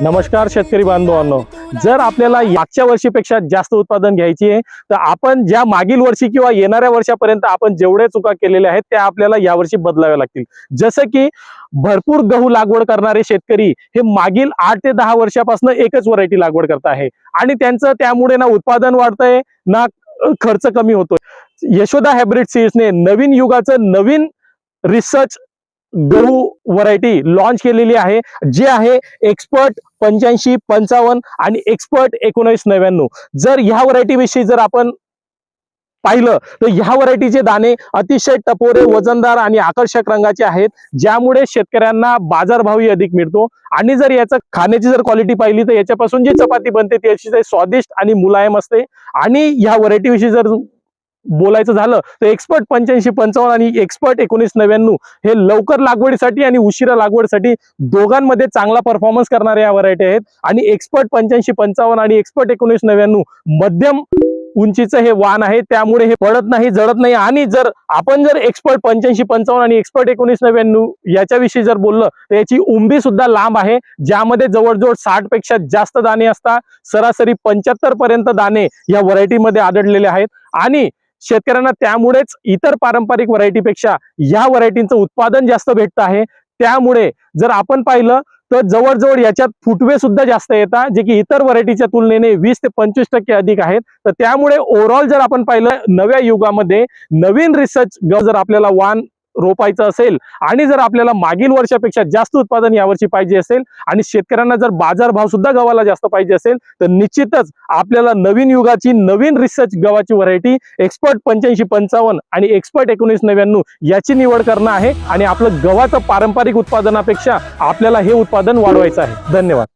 नमस्कार शेतकरी बांधवांनो. जर आपल्याला मागच्या वर्षीपेक्षा जास्त उत्पादन घ्यायची आहे तर आपण ज्या मागील वर्षी किंवा येणाऱ्या वर्षापर्यंत आपण जेवढ्या चुका केलेल्या आहेत त्या आपल्याला यावर्षी बदलाव्या लागतील. जसं की भरपूर गहू लागवड करणारे शेतकरी हे मागील आठ ते दहा वर्षापासून एकच व्हरायटी लागवड करत आहे. आणि त्यांचं त्यामुळे ना उत्पादन वाढतंय ना खर्च कमी होतोय. यशोदा हायब्रिड सीड्सने नवीन युगाचं नवीन रिसर्च गहू व्हरायटी लॉन्च केलेली आहे जे आहे एक्सपर्ट पंच्याऐंशी पंचावन्न आणि एक्सपर्ट एकोणीस नव्याण्णव. जर ह्या व्हरायटी विषयी जर आपण पाहिलं तर ह्या व्हरायटीचे दाणे अतिशय टपोरे वजनदार आणि आकर्षक रंगाचे आहेत. ज्यामुळे शेतकऱ्यांना बाजारभावही अधिक मिळतो. आणि जर याचं खाण्याची जर क्वालिटी पाहिली तर याच्यापासून जी चपाती बनते ती अतिशय स्वादिष्ट आणि मुलायम असते. आणि ह्या व्हरायटीविषयी जर बोलायचं झालं तर एक्सपर्ट पंच्याऐंशी पंचावन्न आणि एक्सपर्ट एकोणीस नव्याण्णव हे लवकर लागवडीसाठी आणि उशिरा लागवडीसाठी दोघांमध्ये चांगला परफॉर्मन्स करणारे या व्हरायटी आहेत. आणि एक्सपर्ट पंच्याऐंशी पंचावन्न आणि एक्सपर्ट एकोणीस नव्याण्णव मध्यम उंचीचं हे वाण आहे. त्यामुळे हे पडत नाही जळत नाही. आणि जर आपण जर एक्सपर्ट पंच्याऐंशी पंचावन्न आणि एक्सपर्ट एकोणीस नव्याण्णव याच्याविषयी जर बोललं तर याची उंबी सुद्धा लांब आहे. ज्यामध्ये जवळजवळ साठपेक्षा जास्त दाणे असतात. सरासरी पंच्याहत्तर पर्यंत दाणे या व्हरायटीमध्ये आढळलेले आहेत. आणि शेतकऱ्यांना त्यामुळेच इतर पारंपरिक व्हरायटीपेक्षा या व्हरायटीचं उत्पादन जास्त भेटतं आहे. त्यामुळे जर आपण पाहिलं तर जवळजवळ याच्यात फुटवे सुद्धा जास्त येतात जे की इतर व्हरायटीच्या तुलनेने वीस ते पंचवीस टक्के अधिक आहेत. तर त्यामुळे ओव्हरऑल जर आपण पाहिलं नव्या युगामध्ये नवीन रिसर्च जर आपल्याला वान रोपायचं असेल आणि जर आपल्याला मागील वर्षापेक्षा जास्त उत्पादन यावर्षी पाहिजे असेल आणि शेतकऱ्यांना जर बाजारभाव सुद्धा गव्हाला जास्त पाहिजे असेल तर निश्चितच आपल्याला नवीन युगाची नवीन रिसर्च गव्हाची व्हरायटी एक्सपर्ट पंच्याऐंशी पंचावन्न आणि एक्सपर्ट एकोणीस नव्याण्णव याची निवड करणं आहे आणि आपलं गव्हाचं पारंपरिक उत्पादनापेक्षा आपल्याला हे उत्पादन वाढवायचं आहे. धन्यवाद.